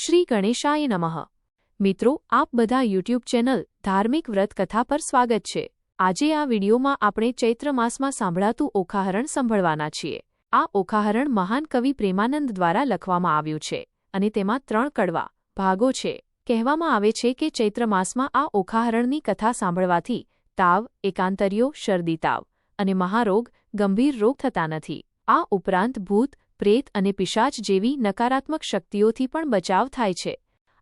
શ્રી ગણેશાય નમઃ. મિત્રો, આપ બધા યુટ્યુબ ચેનલ ધાર્મિક વ્રત કથા પર સ્વાગત છે. આજે આ વિડીયોમાં આપણે ચૈત્ર માસમાં સાંભળાતું ઓખાહરણ સંભળવાના છીએ. આ ઓખાહરણ મહાન કવિ પ્રેમાનંદ દ્વારા લખવામાં આવ્યું છે અને તેમાં ત્રણ કડવા ભાગો છે. કહેવામાં આવે છે કે ચૈત્ર માસમાં આ ઓખાહરણની કથા સાંભળવાથી તાવ એકાંતરિયો શરદી તાવ અને મહારોગ ગંભીર રોગ થતા નથી. આ ઉપરાંત ભૂત પ્રેત અને પિશાચ જેવી નકારાત્મક શક્તિઓથી પણ બચાવ થાય છે.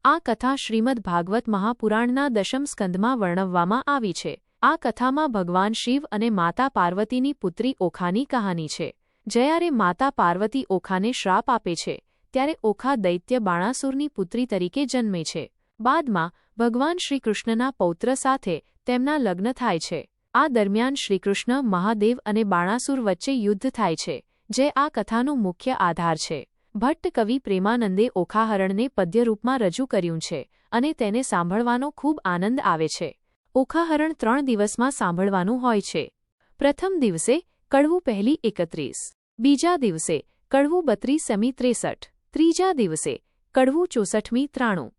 આ કથા શ્રીમદ ભાગવત મહાપુરાણના દશમ સ્કંદમાં વર્ણવવામાં આવી છે. આ કથામાં ભગવાન શિવ અને માતા પાર્વતીની પુત્રી ઓખાની કહાની છે. જ્યારે માતા પાર્વતી ઓખાને શ્રાપ આપે છે, ત્યારે ઓખા દૈત્ય બાણાસુરની પુત્રી તરીકે જન્મે છે. બાદમાં, ભગવાન શ્રીકૃષ્ણના પૌત્ર સાથે તેમના લગ્ન થાય છે. આ દરમિયાન શ્રીકૃષ્ણ મહાદેવ અને બાણાસુર વચ્ચે યુદ્ધ થાય છે. જે આ કથાનો મુખ્ય આધાર છે. ભટ્ટ કવિ પ્રેમાનંદે ઓખાહરણને પદ્યરૂપમાં રજૂ કર્યું છે અને તેને સાંભળવાનો ખૂબ આનંદ આવે છે. ઓખાહરણ ત્રણ દિવસમાં સાંભળવાનું હોય છે. પ્રથમ દિવસે કડવું પહેલી એકત્રીસ. બીજા દિવસે કડવું બત્રીસ સેમી ત્રેસઠ. ત્રીજા દિવસે કડવું ચોસઠમી ત્રાણું.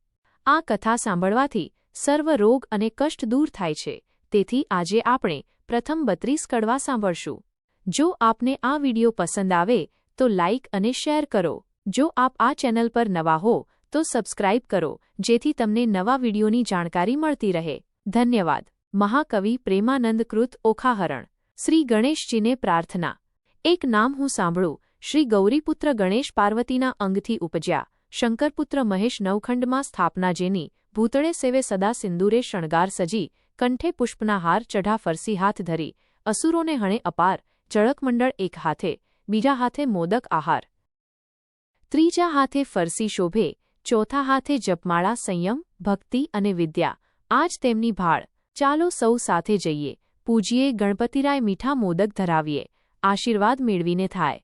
આ કથા સાંભળવાથી સર્વ રોગ અને કષ્ટ દૂર થાય છે. તેથી આજે આપણે પ્રથમ બત્રીસ કડવા સાંભળશું. જો આપને આ વિડિયો પસંદ આવે, તો લાઇક અને શેર કરો. જો આપ આ ચેનલ પર નવા હો, તો સબસ્ક્રાઇબ કરો, જેથી તમને નવા વિડિયોની જાણકારી મળતી રહે. ધન્યવાદ. મહાકવિ પ્રેમાનંદ કૃત ઓખાહરણ. શ્રી ગણેશજીને પ્રાર્થના. એક નામ હું સાંભળું. શ્રી ગૌરીપુત્ર ગણેશ પાર્વતીના અંગથી ઉપજ્યા. શંકરપુત્ર મહેશ નવખંડમાં સ્થાપના જેની ભૂતળે સેવે સદા સિંદૂરે શણગાર સજી, કંઠે પુષ્પના હાર ચઢા ફરસી હાથ ધરી. અસુરોને હણે અપાર. ચળકમંડળ એક હાથે, બીજા હાથે મોદક આહાર. ત્રીજા હાથે ફરસી શોભે, ચોથા હાથે જપમાળા સંયમ, ભક્તિ અને વિદ્યા. આજ તેમની ભાળ. ચાલો સૌ સાથે જઈએ. પૂજીએ ગણપતિરાય મીઠા મોદક ધરાવીએ. આશીર્વાદ મેળવીને થાય.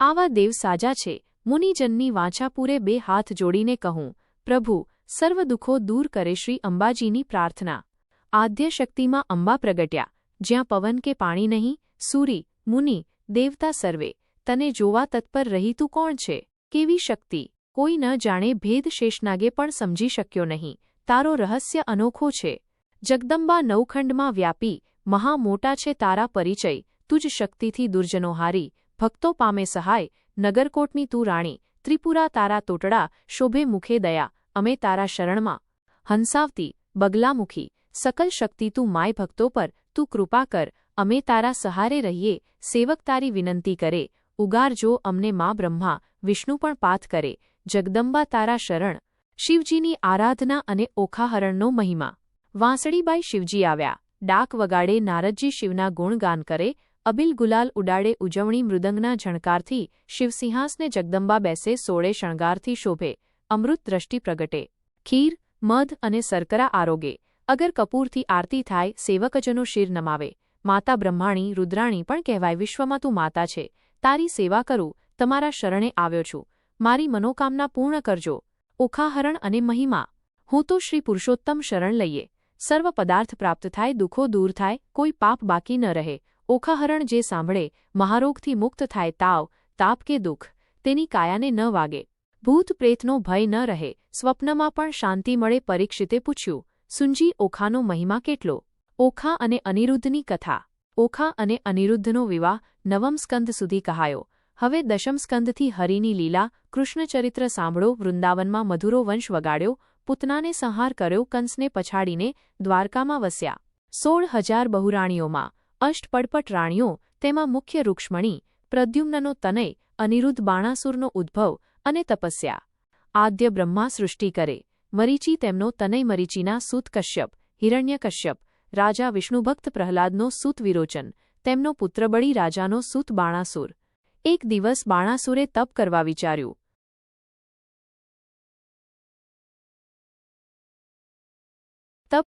આવા દેવ સાજા છે. મુનિજનની વાંછાપુરે બે હાથ જોડીને કહું, પ્રભુ, સર્વ દુઃખો દૂર કરે શ્રી અંબાજીની પ્રાર્થના. આદ્યશક્તિમાં અંબા પ્રગટ્યા. જ્યાં પવન કે પાણી નહીં, સૂરી મુનિ, દેવતા સર્વે, તને જોવા તત્પર રહી તું કોણ છે? કેવી શક્તિ? કોઈ ન જાણે ભેદ શેષનાગે પણ સમજી શક્યો નહીં. તારો રહસ્ય અનોખો છે. જગદંબા નવખંડમાં વ્યાપી, મહા મોટા છે તારા પરિચય. તુજ શક્તિથી દુર્જનો હારી. ભક્તો પામે સહાય. નગરકોટની તું રાણી. ત્રિપુરા તારા તોટડા. શોભે મુખે દયા. અમે તારા શરણમાં. હંસાવતી, બગલામુખી. સકલ શક્તિ તું માય ભક્તો પર. તું કૃપા કર. અમે તારા સહારે રહીએ, સેવક તારી વિનંતી કરે ઉગારજો અમને મા બ્રહ્મા, વિષ્ણુ પણ પાથ કરે, જગદંબા તારા શરણ, શિવજીની આરાધના અને ઓખાહરણનો મહિમા. વાંસળીબાઈ શિવજી આવ્યા, ડાક વગાડે નારદજી શિવના ગુણગાન કરે, અબિલ ગુલાલ ઉડાડે ઉજવણી મૃદંગના ઝણકારથી, શિવસિંહાસને જગદંબા બેસે સોળે શણગારથી શોભે અમૃત દ્રષ્ટિ પ્રગટે. ખીર, મધ અને સરકરા આરોગે, અગર કપૂરથી આરતી થાય, સેવકજનો શિર નમાવે. માતા બ્રહ્માણી, રુદ્રાણી પણ કહેવાય, વિશ્વમાં તું માતા છે. તારી સેવા કરું, તમારા શરણે આવ્યો છું. મારી મનોકામના પૂર્ણ કરજો. ઓખાહરણ અને મહિમા. હું તો શ્રી પુરુષોત્તમ શરણ લઈએ. સર્વ પદાર્થ પ્રાપ્ત થાય, દુઃખો દૂર થાય, કોઈ પાપ બાકી ન રહે. ઓખાહરણ જે સાંભળે, મહારોગથી મુક્ત થાય, તાવ, તાપ કે દુઃખ, તેની કાયાને ન વાગે. ભૂત પ્રેતનો ભય ન રહે. સ્વપ્નમાં પણ શાંતિ મળે, પરીક્ષિતે પૂછ્યું સુંજી ઓખાનો મહિમા કેટલો? ઓખા અને અનિરુદ્ધની કથા. ઓખા અને અનિરુદ્ધનો વિવાહ નવમ સ્કંદ સુધી કહાયો. હવે દશમ સ્કંદથી હરિની લીલા કૃષ્ણચરિત્ર સાંભળો. વૃંદાવનમાં મધુરો વંશ વગાડ્યો. પુતનાને સંહાર કર્યો. કંસને પછાડીને દ્વારકામાં વસ્યા. સોળ હજાર બહુરાણીઓમાં અષ્ટપડપટ રાણીઓ, તેમાં મુખ્ય રૂક્ષ્મણી, પ્રદ્યુમ્નનો તનય, અનિરુદ્ધ બાણાસુરનો ઉદ્ભવ અને તપસ્યા. આદ્ય બ્રહ્મા સૃષ્ટિ કરે. મરીચી તેમનો તનય મરીચીના સૂત કશ્યપ, હિરણ્યકશ્યપ રાજા વિષ્ણુભક્ત પ્રહલાદનો સૂત વિરોચન તેમનો પુત્ર બળી રાજાનો સૂત બાણાસુર. એક દિવસ બાણાસુરે તપ કરવા વિચાર્યું. તપ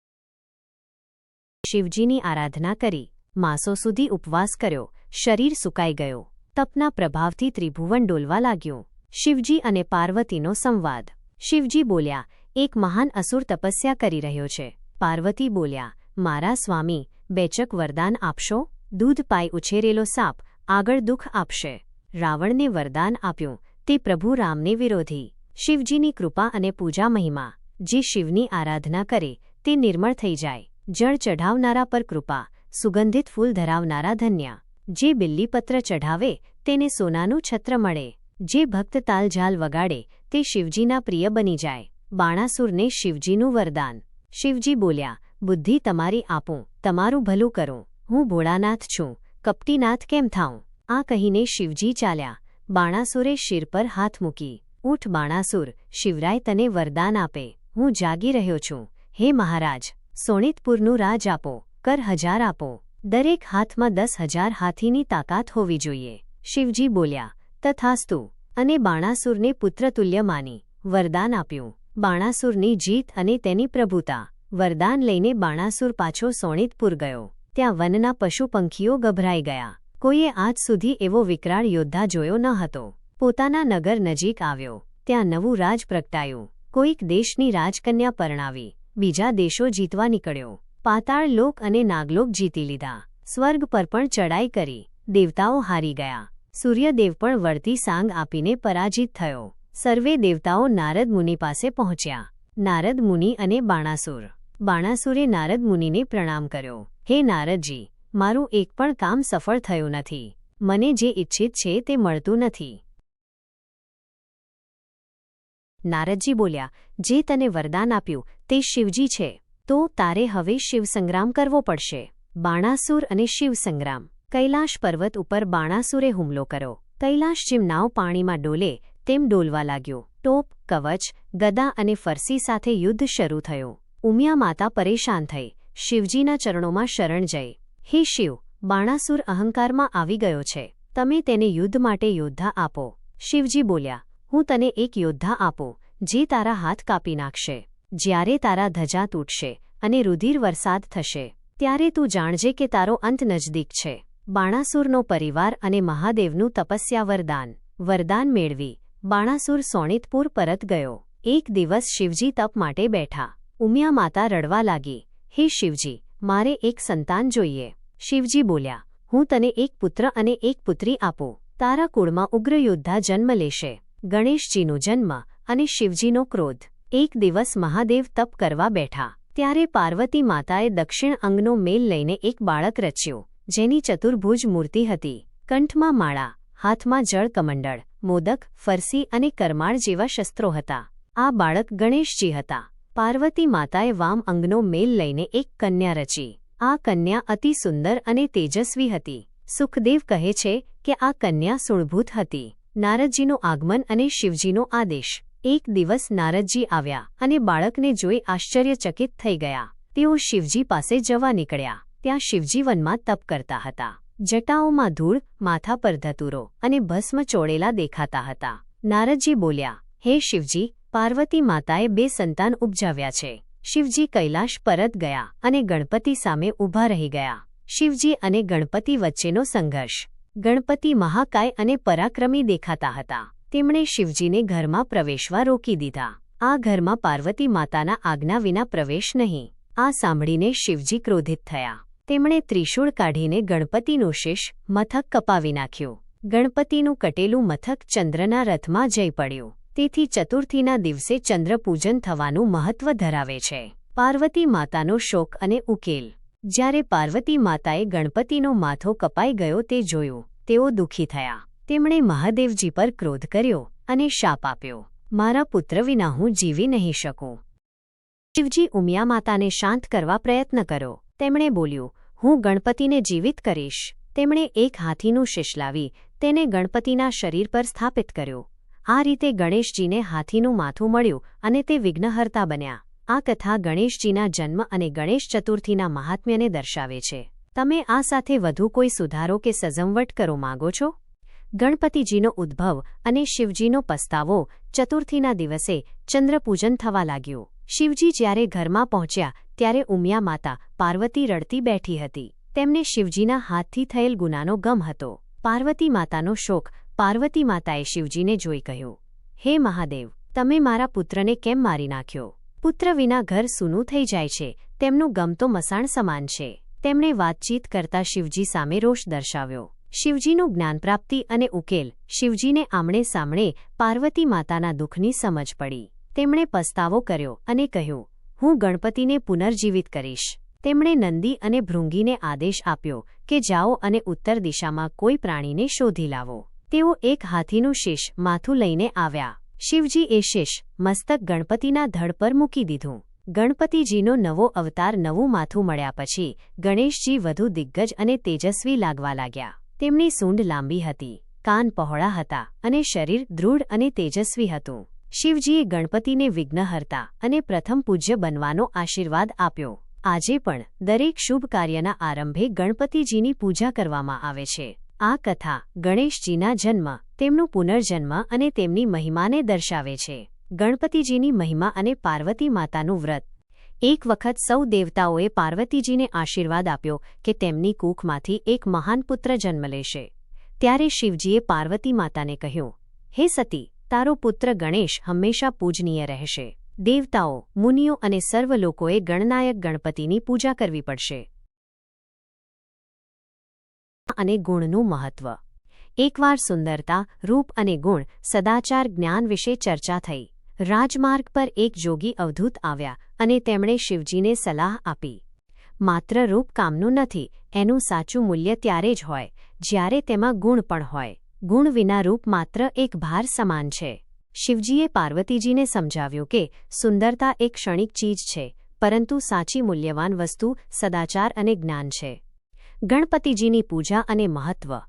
શિવજીની આરાધના કરી, માસો સુધી ઉપવાસ કર્યો, શરીર સુકાઈ ગયો. તપના પ્રભાવથી ત્રિભુવન ડોલવા લાગ્યું. શિવજી અને પાર્વતીનો સંવાદ. શિવજી બોલ્યા, એક મહાન અસુર તપસ્યા કરી રહ્યો છે. પાર્વતી બોલ્યા મારા સ્વામી, બેચક વરદાન આપશો? દૂધ પાઈ ઉછેરેલો સાપ આગળ દુઃખ આપશે. રાવણને વરદાન આપ્યું. તે પ્રભુ રામને વિરોધી. શિવજીની કૃપા અને પૂજા મહિમા. જે શિવની આરાધના કરે, તે નિર્મળ થઈ જાય. જળ ચઢાવનારા પર કૃપા. સુગંધિત ફૂલ ધરાવનારા ધન્ય. જે બિલ્લીપત્ર ચઢાવે, તેને સોનાનું છત્ર મળે. જે ભક્ત તાલઝાલ વગાડે, તે શિવજીના પ્રિય બની જાય. બાણાસુરને શિવજીનું વરદાન. શિવજી બોલ્યા બુદ્ધિ તમારી આપું, તમારું ભલું કરું, હું ભોળાનાથ છું, કપટીનાથ કેમ થાઉં? આ કહીને શિવજી ચાલ્યા, બાણાસુરે શિર પર હાથ મૂકી ઊઠ બાણાસુર, શિવરાય તને વરદાન આપે, હું જાગી રહ્યો છું, હે મહારાજ, સોણિતપુરનું રાજ આપો, કર હજાર આપો, દરેક હાથમાં દસ હજાર હાથીની તાકાત હોવી જોઈએ. શિવજી બોલ્યા, તથાસ્તુ, અને બાણાસુરને પુત્રતુલ્ય માની, વરદાન આપ્યું, બાણાસુરની જીત અને તેની પ્રભુતા વરદાન લઈને બાણાસુર પાછો સોણિતપુર ગયો. ત્યાં વનના પશુ પંખીઓ ગભરાઈ ગયા. કોઈએ આજ સુધી એવો વિકરાળ યોદ્ધા જોયો ન હતો. પોતાના નગર નજીક આવ્યો. ત્યાં નવું રાજ પ્રગટાયું. કોઈક દેશની રાજકન્યા પરણાવી. બીજા દેશો જીતવા નીકળ્યો. પાતાળ લોક અને નાગલોક જીતી લીધા. સ્વર્ગ પર પણ ચડાઈ કરી. દેવતાઓ હારી ગયા. સૂર્યદેવ પણ વળતી સાંગ આપીને પરાજિત થયો. સર્વે દેવતાઓ નારદ મુનિ પાસે પહોંચ્યા. નારદ મુનિ અને બાણાસુર બાણાસુરે નારદ મુનિને પ્રણામ કર્યો. હે નારદજી, મારું એક પણ કામ સફળ થયું નથી. મને જે ઇચ્છિત છે તે મળતું નથી. નારદજી બોલ્યા, જે તને વરદાન આપ્યું તે શિવજી છે, તો તારે હવે શિવસંગ્રામ કરવો પડશે. બાણાસુર અને શિવસંગ્રામ. કૈલાશ પર્વત ઉપર બાણાસુરે હુમલો કર્યો. કૈલાશ જેમ નાવ પાણીમાં ડોલે, તેમ ડોલવા લાગ્યો. ટોપ, કવચ, ગદા અને ફરસી સાથે યુદ્ધ શરૂ થયું. ઉમિયા માતા પરેશાન થઈ. શિવજીના ચરણોમાં શરણ જઈ. હે શિવ, બાણાસુર અહંકારમાં આવી ગયો છે. તમે તેને યુદ્ધ માટે યોદ્ધા આપો. શિવજી બોલ્યા, હું તને એક યોદ્ધા આપો, જે તારા હાથ કાપી નાખશે. જ્યારે તારા ધજા તૂટશે અને રુધિર વરસાદ થશે, ત્યારે તું જાણજે કે તારો અંત નજદીક છે. બાણાસુરનો પરિવાર અને મહાદેવનું તપસ્યા વરદાન. વરદાન મેળવી. બાણાસુર સોણિતપુર પરત ગયો. એક દિવસ શિવજી તપ માટે બેઠા. ઉમિયા માતા રડવા લાગી, હે શિવજી, મારે એક સંતાન જોઈએ. શિવજી બોલ્યા, હું તને એક પુત્ર અને એક પુત્રી આપું. તારા કુળમાં ઉગ્ર યોદ્ધા જન્મ લેશે, ગણેશજીનો જન્મ અને શિવજીનો ક્રોધ. એક દિવસ મહાદેવ તપ કરવા બેઠા. ત્યારે પાર્વતી માતાએ દક્ષિણ અંગનો મેલ લઈને એક બાળક રચ્યું, જેની ચતુર્ભુજ મૂર્તિ હતી. કંઠમાં માળા, હાથમાં જળ કમંડળ, મોદક, ફરસી અને કરમાળ જેવા શસ્ત્રો હતા. આ બાળક ગણેશજી હતા. પાર્વતી માતાએ વામ અંગનો મેલ લઈને એક કન્યા રચી. આ કન્યા અતિ સુંદર અને તેજસ્વી હતી. સુખદેવ કહે છે કે આ કન્યા સુણભૂત હતી. નારદજીનું આગમન અને શિવજીનો આદેશ. એક દિવસ નારદજી આવ્યા અને બાળકને જોઈ આશ્ચર્યચકિત થઈ ગયા. તેઓ શિવજી પાસે જવા નીકળ્યા. ત્યાં શિવજી વનમાં તપ કરતા હતા. જટાઓમાં ધૂળ, માથા પર ધતુરો અને ભસ્મ ચોળેલા દેખાતા હતા. નારદજી બોલ્યા, હે શિવજી પાર્વતી માતાએ બે સંતાન ઉપજાવ્યા છે. શિવજી કૈલાશ પરત ગયા અને ગણપતિ સામે ઊભા રહી ગયા. શિવજી અને ગણપતિ વચ્ચેનો સંઘર્ષ. ગણપતિ મહાકાય અને પરાક્રમી દેખાતા હતા. તેમણે શિવજીને ઘરમાં પ્રવેશવા રોકી દીધા. આ ઘરમાં પાર્વતી માતાના આજ્ઞા વિના પ્રવેશ નહીં. આ સાંભળીને શિવજી ક્રોધિત થયા. તેમણે ત્રિશૂળ કાઢીને ગણપતિનું શિષ મથક કપાવી નાખ્યું. ગણપતિનું કટેલું મથક ચંદ્રના રથમાં જઈ પડ્યું. તેથી ચતુર્થીના દિવસે ચંદ્રપૂજન થવાનું મહત્વ ધરાવે છે. પાર્વતી માતાનો શોક અને ઉકેલ. જ્યારે પાર્વતી માતાએ ગણપતિનો માથો કપાઈ ગયો તે જોયું, તેઓ દુઃખી થયા. તેમણે મહાદેવજી પર ક્રોધ કર્યો અને શાપ આપ્યો. મારા પુત્ર વિના હું જીવી નહીં શકું. શિવજી ઉમિયા માતાને શાંત કરવા પ્રયત્ન કર્યો તેમણે બોલ્યું, હું ગણપતિને જીવિત કરીશ. તેમણે એક હાથીનું શિશ લાવી, તેને ગણપતિના શરીર પર સ્થાપિત કર્યો. આ રીતે ગણેશજીને હાથીનું માથું મળ્યું અને તે વિઘ્નહર્તા બન્યા. આ કથા ગણેશજીના જન્મ અને ગણેશ ચતુર્થીના મહાત્મ્યને દર્શાવે છે. તમે આ સાથે વધુ કોઈ સુધારો કે સજમવટ કરો માગો છો? ગણપતિજીનો ઉદ્ભવ અને શિવજીનો પસ્તાવો ચતુર્થીના દિવસે ચંદ્રપૂજન થવા લાગ્યું. શિવજી જ્યારે ઘરમાં પહોંચ્યા ત્યારે ઉમિયા માતા પાર્વતી રડતી બેઠી હતી. તેમને શિવજીના હાથથી થયેલ ગુનાનો ગમ હતો. પાર્વતી માતાનો શોક પાર્વતી માતાએ શિવજીને જોઈ કહ્યું, હે મહાદેવ, તમે મારા પુત્રને કેમ મારી નાખ્યો? પુત્ર વિના ઘર સૂનું થઈ જાય છે, તેમનું ગમ તો મસાણ સમાન છે. તેમણે વાતચીત કરતા શિવજી સામે રોષ દર્શાવ્યો. શિવજીનું જ્ઞાનપ્રાપ્તિ અને ઉકેલ શિવજીને આમણે સામણે પાર્વતી માતાના દુઃખની સમજ પડી. તેમણે પસ્તાવો કર્યો અને કહ્યું, હું ગણપતિને પુનર્જીવિત કરીશ. તેમણે નંદી અને ભૃંગીને આદેશ આપ્યો કે જાઓ અને ઉત્તર દિશામાં કોઈ પ્રાણીને શોધી લાવો. તેઓ એક હાથીનું શીશ માથું લઈને આવ્યા. શિવજી એ શીશ મસ્તક ગણપતિના ધડ પર મૂકી દીધું. ગણપતિજીનો નવો અવતાર નવું માથું મળ્યા પછી ગણેશજી વધુ દિગ્ગજ અને તેજસ્વી લાગવા લાગ્યા. તેમની સૂંઢ લાંબી હતી, કાન પહોળા હતા અને શરીર દૃઢ અને તેજસ્વી હતું. શિવજીએ ગણપતિને વિઘ્નહર્તા અને પ્રથમ પૂજ્ય બનવાનો આશીર્વાદ આપ્યો. આજે પણ દરેક શુભ કાર્યના આરંભે ગણપતિજીની પૂજા કરવામાં આવે છે. આ કથા ગણેશજીના જન્મ, તેમનું પુનર્જન્મ અને તેમની મહિમાને દર્શાવે છે. ગણપતિજીની મહિમા અને પાર્વતી માતાનું વ્રત. એક વખત સૌ દેવતાઓએ પાર્વતીજીને આશીર્વાદ આપ્યો કે તેમની કૂખમાંથી એક મહાન પુત્ર જન્મ લેશે. ત્યારે શિવજીએ પાર્વતી માતાને કહ્યું, હે સતી, તારો પુત્ર ગણેશ હંમેશા પૂજનીય રહેશે. દેવતાઓ, મુનિઓ અને સર્વ લોકોએ ગણનાયક ગણપતિની પૂજા કરવી પડશે. અને ગુણનું મહત્વ. એકવાર સુંદરતા, રૂપ અને ગુણ સદાચાર જ્ઞાન વિશે ચર્ચા થઈ, રાજમાર્ગ પર એક જોગી અવધૂત આવ્યા અને તેમણે શિવજીને સલાહ આપી. માત્ર રૂપ કામનું નથી, એનું સાચું મૂલ્ય ત્યારે જ હોય, જ્યારે તેમાં ગુણ પણ હોય. ગુણ વિના રૂપ માત્ર એક ભાર સમાન છે. શિવજીએ પાર્વતીજીને સમજાવ્યું કે, સુંદરતા એક ક્ષણિક ચીજ છે, પરંતુ સાચી મૂલ્યવાન વસ્તુ સદાચાર અને જ્ઞાન છે. ગણપતિજીની પૂજા અને મહત્વ.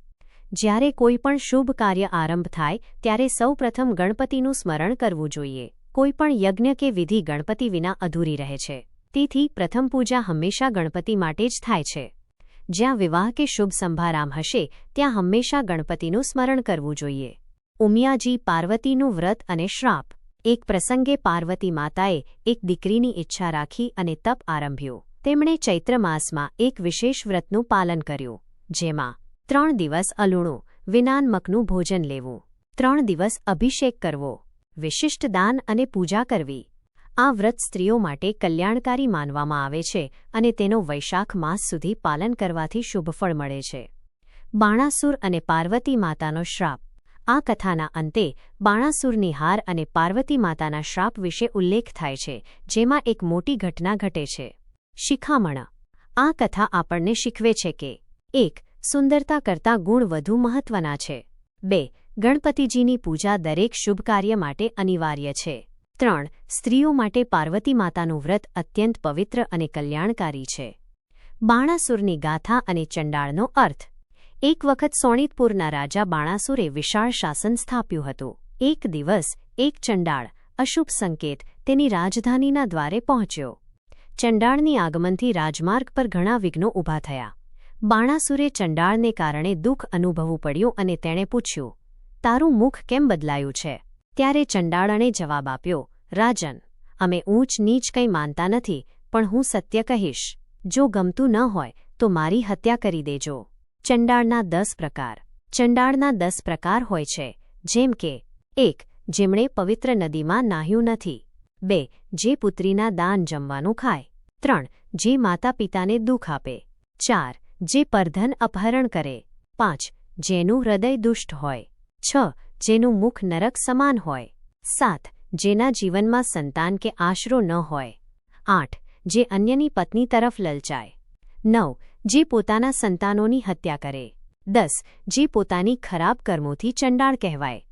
જ્યારે કોઈ પણ શુભ કાર્ય આરંભ થાય, ત્યારે સૌપ્રથમ ગણપતિનું સ્મરણ કરવું જોઈએ. કોઈ પણ યજ્ઞ કે વિધિ ગણપતિ વિના અધૂરી રહે છે. તેથી પ્રથમ પૂજા હંમેશા ગણપતિ માટે જ થાય છે. જ્યાં વિવાહ કે શુભ સંભારામ હશે, ત્યાં હંમેશા ગણપતિનું સ્મરણ કરવું જોઈએ. ઉમિયાજી પાર્વતીનું વ્રત અને શ્રાપ. એક પ્રસંગે પાર્વતી માતાએ એક દીકરીની ઈચ્છા રાખી અને તપ આરંભ્યું. તેમણે ચૈત્ર માસમાં એક વિશેષ વ્રતનું પાલન કર્યું, જેમાં ત્રણ દિવસ અલુણું વિનાનમકનું ભોજન લેવું, ત્રણ દિવસ અભિષેક કરવો, વિશિષ્ટ દાન અને પૂજા કરવી. આ વ્રત સ્ત્રીઓ માટે કલ્યાણકારી માનવામાં આવે છે અને તેનો વૈશાખ માસ સુધી પાલન કરવાથી શુભફળ મળે છે. બાણાસુર અને પાર્વતી માતાનો શ્રાપ. આ કથાના અંતે બાણાસુરની હાર અને પાર્વતી માતાના શ્રાપ વિશે ઉલ્લેખ થાય છે, જેમાં એક મોટી ઘટના ઘટે છે. શિખામણ. આ કથા આપણને શીખવે છે કે, એક, સુંદરતા કરતાં ગુણ વધુ મહત્વના છે. બે, ગણપતિજીની પૂજા દરેક શુભ કાર્ય માટે અનિવાર્ય છે. ત્રણ, સ્ત્રીઓ માટે પાર્વતી માતાનું વ્રત અત્યંત પવિત્ર અને કલ્યાણકારી છે. બાણાસુરની ગાથા અને ચંડાળનો અર્થ, એક વખત સોણિતપુરના રાજા બાણાસુરે વિશાળ શાસન સ્થાપ્યું હતું. એક દિવસ, એક ચંડાળ, અશુભ સંકેત તેની રાજધાનીના દ્વારે પહોંચ્યો. ચંડાળની આગમનથી રાજમાર્ગ પર ઘણા વિઘ્નો ઊભા થયા. બાણાસુરે ચંડાળને કારણે દુઃખ અનુભવવું પડ્યું અને તેણે પૂછ્યું, તારું મુખ કેમ બદલાયું છે? ત્યારે ચંડાળણે જવાબ આપ્યો, રાજન, અમે ઊંચ નીચ કંઈ માનતા નથી, પણ હું સત્ય કહીશ. જો ગમતું ન હોય, તો મારી હત્યા કરી દેજો. ચંડાળના દસ પ્રકાર. ચંડાળના દસ પ્રકાર હોય છે, જેમ કે, એક, જેમણે પવિત્ર નદીમાં નાહ્યું નથી. બે, જે પુત્રીના દાન જમવાનું ખાય. ત્રણ, જે માતા પિતાને દુઃખ આપે. ચાર, જે પરધન અપહરણ કરે. પાંચ, જેનું હૃદય દુષ્ટ હોય. છ, જેનું મુખ નરક સમાન હોય. સાત, જેના જીવનમાં સંતાન કે આશરો ન હોય. આઠ, જે અન્યની પત્ની તરફ લલચાય. નવ, જે પોતાના સંતાનોની હત્યા કરે. દસ, જે પોતાની ખરાબ કર્મોથી ચંડાળ કહેવાય.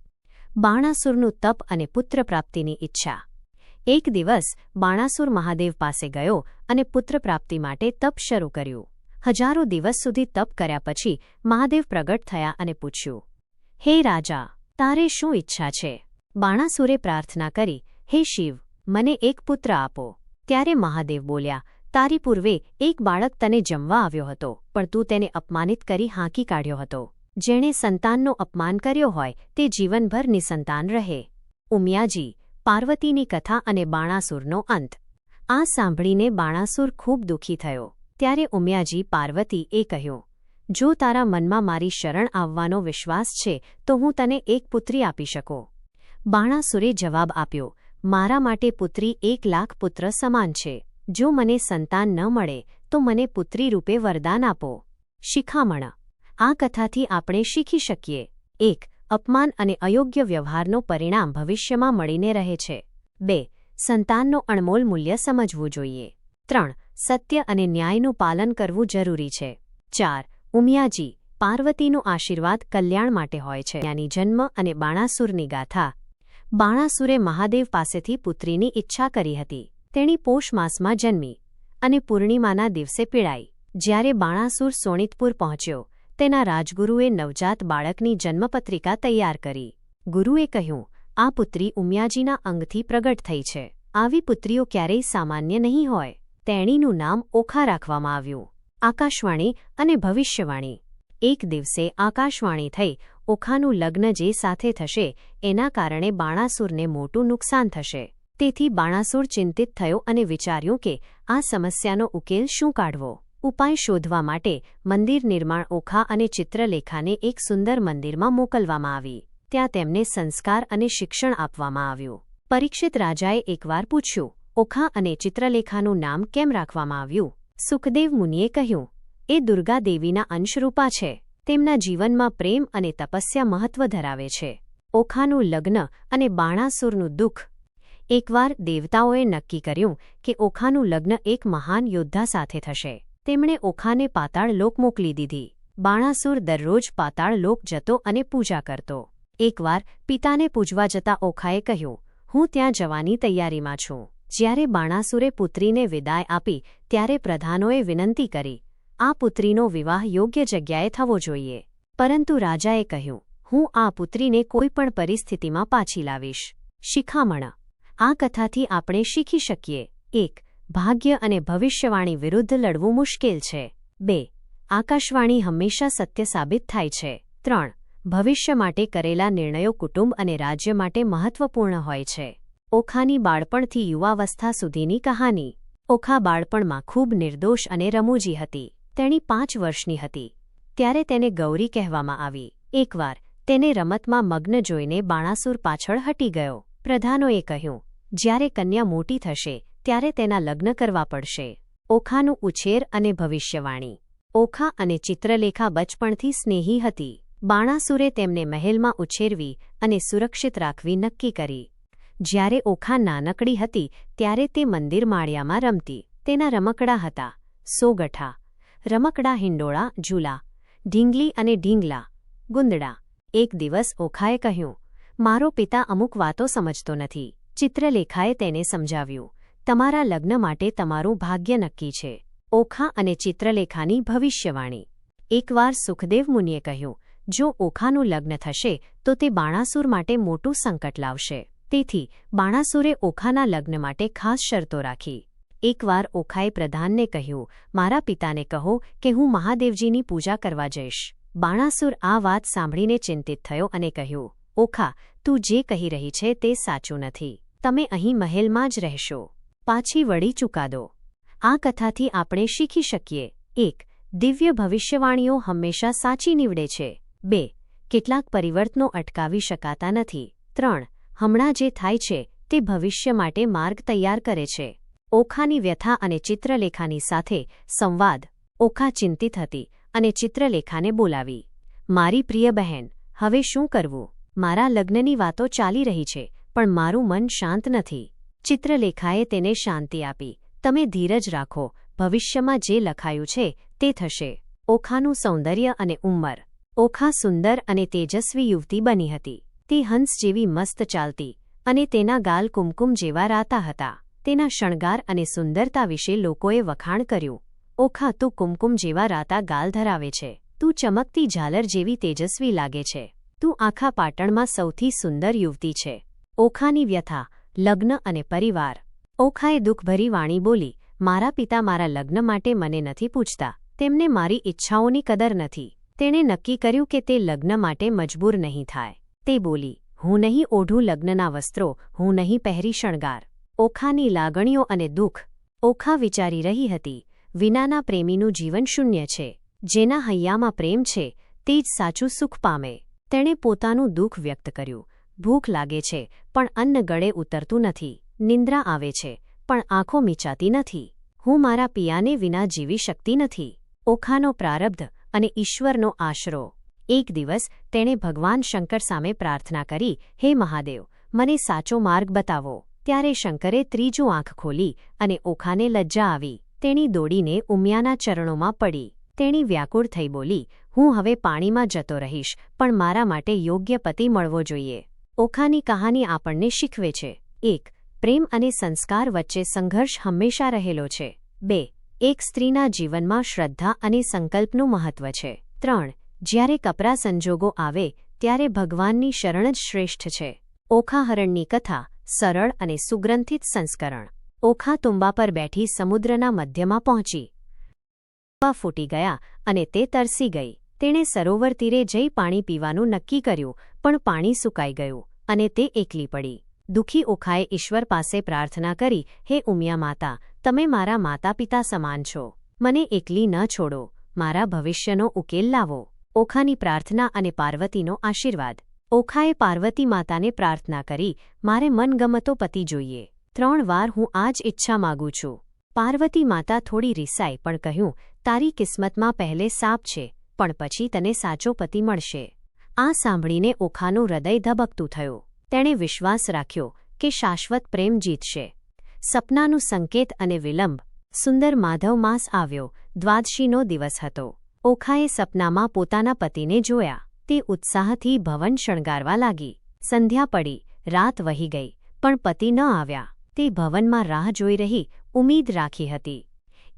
બાણાસુરનું તપ અને પુત્ર પ્રાપ્તિની ઈચ્છા. એક દિવસ બાણાસુર મહાદેવ પાસે ગયો અને પુત્ર પ્રાપ્તિ માટે તપ શરૂ કર્યું. હજારો દિવસ સુધી તપ કર્યા પછી મહાદેવ પ્રગટ થયા અને પૂછ્યું, હે રાજા, તારે શું ઈચ્છા છે બાણાસુરે પ્રાર્થના કરી, હે શિવ, મને એક પુત્ર આપો. ત્યારે મહાદેવ બોલ્યા, તારી પૂર્વે એક બાળક તને જમવા આવ્યો હતો, પણ તું તેને અપમાનિત કરી હાંકી કાઢ્યો હતો. જેણે સંતાનનો અપમાન કર્યો હોય, તે જીવનભર નિસંતાન રહે. ઉમિયાજી પાર્વતીની કથા અને બાણાસુરનો અંત. આ સાંભળીને બાણાસુર ખૂબ દુઃખી થયો. ત્યારે ઉમિયાજી પાર્વતી એ કહ્યું, જો તારા મનમાં મારી શરણ આવવાનો વિશ્વાસ છે, તો હું તને એક પુત્રી આપી શકો. બાણાસુરે જવાબ આપ્યો, મારા માટે પુત્રી એક લાખ પુત્ર સમાન છે. જો મને સંતાન ન મળે, તો મને પુત્રી રૂપે વરદાન આપો. શિખામણ. આ કથાથી આપણે શીખી શકીએ. એક અપમાન અને અયોગ્ય વ્યવહારનો પરિણામ ભવિષ્યમાં મળીને રહે છે. બે, સંતાનનો અણમોલ મૂલ્ય સમજવું જોઈએ. ત્રણ, સત્ય અને ન્યાયનું પાલન કરવું જરૂરી છે. ચાર, ઉમિયાજી, પાર્વતીનો આશીર્વાદ કલ્યાણ માટે હોય છે. યાની જન્મ અને બાણાસુરની ગાથા. બાણાસુરે મહાદેવ પાસેથી પુત્રીની ઈચ્છા કરી હતી. તેણી પોષ માસમાં જન્મી અને પૂર્ણિમાના દિવસે પીડાઈ. જ્યારે બાણાસુર સોણિતપુર પહોંચ્યો તેના રાજગુરુએ નવજાત બાળકની જન્મપત્રિકા તૈયાર કરી. ગુરુએ કહ્યું, આ પુત્રી ઉમિયાજીના અંગથી પ્રગટ થઈ છે. આવી પુત્રીઓ ક્યારેય સામાન્ય નહીં હોય. તેણીનું નામ ઓખા રાખવામાં આવ્યું. આકાશવાણી અને ભવિષ્યવાણી. એક દિવસે આકાશવાણી થઈ ઓખાનું લગ્ન જે સાથે થશે એના કારણે બાણાસુરને મોટું નુકસાન થશે. તેથી બાણાસુર ચિંતિત થયો અને વિચાર્યું કે આ સમસ્યાનો ઉકેલ શું કાઢવો? ઉપાય શોધવા માટે મંદિર નિર્માણ ઓખા અને ચિત્રલેખાને એક સુંદર મંદિરમાં મોકલવામાં આવી. ત્યાં તેમને સંસ્કાર અને શિક્ષણ આપવામાં આવ્યું. પરીક્ષિત રાજાએ એકવાર પૂછ્યું, ઓખા અને ચિત્રલેખાનું નામ કેમ રાખવામાં આવ્યું? સુખદેવ મુનિએ કહ્યું, એ દુર્ગા દેવીના અંશરૂપા છે. તેમના જીવનમાં પ્રેમ અને તપસ્યા મહત્વ ધરાવે છે. ઓખાનું લગ્ન અને બાણાસુરનું દુઃખ. એકવાર દેવતાઓએ નક્કી કર્યું કે ઓખાનું લગ્ન એક મહાન યોદ્ધા સાથે થશે. તેમણે ઓખાને પાતાળ લોક મોકલી દીધી. બાણાસુર દરરોજ પાતાળ લોક જતો અને પૂજા કરતો. એકવાર પિતાને પૂજવા જતા ઓખાએ કહ્યું, હું ત્યાં જવાની તૈયારીમાં છું. જ્યારે બાણાસુરે પુત્રીને વિદાય આપી, ત્યારે પ્રધાનોએ વિનંતી કરી, આ પુત્રીનો વિવાહ યોગ્ય જગ્યાએ થવો જોઈએ પરંતુ રાજાએ કહ્યું, હું આ પુત્રીને કોઈપણ પરિસ્થિતિમાં પાછી લાવીશ. શિખામણ. આ કથાથી આપણે શીખી શકીએ. એક ભાગ્ય અને ભવિષ્યવાણી વિરુદ્ધ લડવું મુશ્કેલ છે. બે, આકાશવાણી હંમેશા સત્ય સાબિત થાય છે. ત્રણ, ભવિષ્ય માટે કરેલા નિર્ણયો કુટુંબ અને રાજ્ય માટે મહત્વપૂર્ણ હોય છે. ઓખાની બાળપણથી યુવાવસ્થા સુધીની કહાની. ઓખા બાળપણમાં ખૂબ નિર્દોષ અને રમૂજી હતી. તેણી પાંચ વર્ષની હતી. ત્યારે તેને ગૌરી કહેવામાં આવી. એકવાર, તેને રમતમાં મગ્ન જોઈને બાણાસુર પાછળ હટી ગયો. પ્રધાનોએ કહ્યું, જ્યારે કન્યા મોટી થશે ત્યારે તેના લગ્ન કરવા પડશે. ઓખાનું ઉછેર અને ભવિષ્યવાણી. ઓખા અને ચિત્રલેખા બચપણથી સ્નેહી હતી. બાણાસુરે તેમને મહેલમાં ઉછેરવી અને સુરક્ષિત રાખવી નક્કી કરી. જ્યારે ઓખા નાનકડી હતી, ત્યારે તે મંદિર માળિયામાં રમતી. તેના રમકડા હતા. સોગઠા, રમકડા હિંડોળા, ઝૂલા, ઢીંગલી અને ઢીંગલા, ગુંદડા. એક દિવસ ઓખાએ કહ્યું, મારો પિતા અમુક વાતો સમજતો નથી. ચિત્રલેખાએ તેને સમજાવ્યું. તમારા લગ્ન માટે તમારું ભાગ્ય નક્કી છે. ઓખા અને ચિત્રલેખાની ભવિષ્યવાણી. એકવાર સુખદેવ મુનિએ કહ્યું, જો ઓખાનું લગ્ન થશે, તો તે બાણાસુર માટે મોટું સંકટ લાવશે. તેથી, બાણાસુરે ઓખાના લગ્ન માટે ખાસ શરતો રાખી. એકવાર ઓખાએ પ્રધાનને કહ્યું, મારા પિતાને કહો કે હું મહાદેવજીની પૂજા કરવા જઈશ. બાણાસુર આ વાત સાંભળીને ચિંતિત થયો અને કહ્યું, ઓખા, તું જે કહી રહી છે તે સાચું નથી. તમે અહીં મહેલમાં જ રહેશો. પાછી વળી ચુકાદો. આ કથાથી આપણે શીખી શકીએ. એક, દિવ્ય ભવિષ્યવાણીઓ હંમેશા સાચી નીવડે છે. બે, કેટલાક પરિવર્તનો અટકાવી શકાતા નથી. ત્રણ, હમણાં જે થાય છે, તે ભવિષ્ય માટે માર્ગ તૈયાર કરે છે. ઓખાની વ્યથા અને ચિત્રલેખાની સાથે સંવાદ. ઓખા ચિંતિત હતી અને ચિત્રલેખાને બોલાવી. મારી પ્રિય બહેન, હવે શું કરવું? મારા લગ્નની વાતો ચાલી રહી છે, પણ મારું મન શાંત નથી. ચિત્રલેખાએ તેને શાંતિ આપી. તમે ધીરજ રાખો, ભવિષ્યમાં જે લખાયું છે તે થશે. ઓખાનું સૌંદર્ય અને ઉંમર. ઓખા સુંદર અને તેજસ્વી યુવતી બની હતી. તે હંસ જેવી મસ્ત ચાલતી અને તેના ગાલ કુમકુમ જેવા રાતા હતા. તેના શણગાર અને સુંદરતા વિશે લોકોએ વખાણ કર્યું. ઓખા, તું કુમકુમ જેવા રાતા ગાલ ધરાવે છે. તું ચમકતી ઝાલર જેવી તેજસ્વી લાગે છે. તું આખા પાટણમાં સૌથી સુંદર યુવતી છે. ઓખાની વ્યથા લગ્ન અને પરિવાર. ઓખાએ દુઃખભરી વાણી બોલી, મારા પિતા મારા લગ્ન માટે મને નથી પૂછતા. તેમને મારી ઈચ્છાઓની કદર નથી. તેણે નક્કી કર્યું કે તે લગ્ન માટે મજબૂર નહીં થાય. તે બોલી, હું નહીં ઓઢું લગ્નના વસ્ત્રો, હું નહીં પહેરી શણગાર. ઓખાની લાગણીઓ અને દુઃખ. ઓખા વિચારી રહી હતી, વિનાના પ્રેમીનું જીવન શૂન્ય છે. જેના હૈયામાં પ્રેમ છે, તે જ સાચું સુખ પામે. તેણે પોતાનું દુઃખ વ્યક્ત કર્યું. ભૂખ લાગે છે, પણ અન્ન ગળે ઉતરતું નથી, નિંદ્રા આવે છે, પણ આંખો મીચાતી નથી. હું મારા પિયાને વિના જીવી શકતી નથી. ઓખાનો પ્રારબ્ધ અને ઈશ્વરનો આશરો. એક દિવસ તેણે ભગવાન શંકર સામે પ્રાર્થના કરી, હે મહાદેવ, મને સાચો માર્ગ બતાવો. ત્યારે શંકરે ત્રીજું આંખ ખોલી અને ઓખાને લજ્જા આવી. તેણી દોડીને ઉમિયાના ચરણોમાં પડી. તેણી વ્યાકુળ થઈ બોલી, હું હવે પાણીમાં જતો રહીશ, પણ મારા માટે યોગ્ય પતિ મળવો જોઈએ. ઓખાની કહાની આપણને શીખવે છે. એક, પ્રેમ અને સંસ્કાર વચ્ચે સંઘર્ષ હંમેશા રહેલો છે. બે, એક સ્ત્રીના જીવનમાં શ્રદ્ધા અને સંકલ્પનું મહત્વ છે. ત્રણ, જ્યારે કપરા સંજોગો આવે, ત્યારે ભગવાનની શરણ જ શ્રેષ્ઠ છે. ઓખાહરણની કથા, સરળ અને સુગ્રંથિત સંસ્કરણ. ઓખા તુંબા પર બેઠી સમુદ્રના મધ્યમાં પહોંચી. ફૂટી ગયા અને તે તરસી ગઈ. તેણે સરોવર તીરે જઈ પાણી પીવાનું નક્કી કર્યું, પણ પાણી સુકાઈ ગયું અને તે એકલી પડી. દુઃખી ઓખાએ ઈશ્વર પાસે પ્રાર્થના કરી, હે ઉમિયા માતા, તમે મારા માતા પિતા સમાન છો. મને એકલી ન છોડો. મારા ભવિષ્યનો ઉકેલ લાવો. ઓખાની પ્રાર્થના અને પાર્વતીનો આશીર્વાદ. ઓખાએ પાર્વતી માતાને પ્રાર્થના કરી, મારે મનગમતો પતિ જોઈએ. ત્રણ વાર હું આ જ ઈચ્છા માગું છું. પાર્વતી માતા થોડી રિસાઈ પણ કહ્યું, તારી કિસ્મતમાં પહેલે સાપ છે. પણ પછી તને સાચો પતિ મળશે. આ સાંભળીને ઓખાનું હૃદય ધબકતું થયું. તેણે વિશ્વાસ રાખ્યો કે શાશ્વત પ્રેમ જીતશે. સપનાનું સંકેત અને વિલંબ. સુંદર માધવ માસ આવ્યો. દ્વાદશીનો દિવસ હતો. ઓખાએ સપનામાં પોતાના પતિને જોયા. તે ઉત્સાહથી ભવન શણગારવા લાગી. સંધ્યા પડી. રાત વહી ગઈ. પણ પતિ ન આવ્યા. તે ભવનમાં રાહ જોઈ રહી. ઉમીદ રાખી હતી.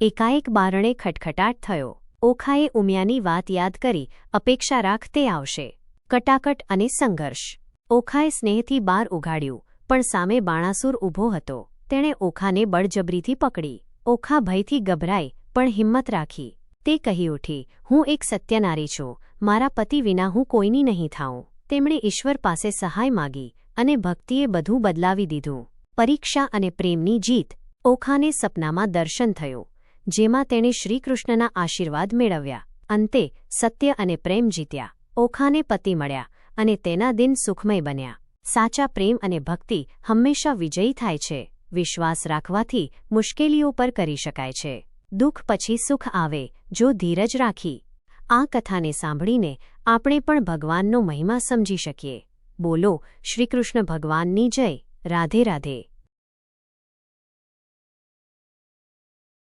એકાએક બારણે ખટખટાટ થયો. ઓખાએ ઉમિયાની વાત યાદ કરી, અપેક્ષા રાખ તે આવશે. કટાકટ અને સંઘર્ષ. ઓખાએ સ્નેહથી બાર ઉઘાડ્યું, પણ સામે બાણાસુર ઊભો હતો. તેણે ઓખાને બળજબરીથી પકડી. ઓખા ભયથી ગભરાઈ, પણ હિંમત રાખી. તે કહી ઉઠી, હું એક સત્યનારી છું. મારા પતિ વિના હું કોઈની નહીં થાઉં. તેમણે ઈશ્વર પાસે સહાય માગી અને ભક્તિએ બધું બદલાવી દીધું. પરીક્ષા અને પ્રેમની જીત. ઓખાને સપનામાં દર્શન થયું. જેમાં તેણે શ્રીકૃષ્ણના આશીર્વાદ મેળવ્યા. અંતે સત્ય અને પ્રેમ જીત્યા. ઓખાને પતિ મળ્યા અને તેના દિન સુખમય બન્યા. સાચા પ્રેમ અને ભક્તિ હંમેશા વિજયી થાય છે. વિશ્વાસ રાખવાથી મુશ્કેલીઓ પર કરી શકાય છે. દુઃખ પછી સુખ આવે, જો ધીરજ રાખી. આ કથાને સાંભળીને આપણે પણ ભગવાનનો મહિમા સમજી શકીએ. બોલો, શ્રીકૃષ્ણ ભગવાનની જય. રાધે રાધે.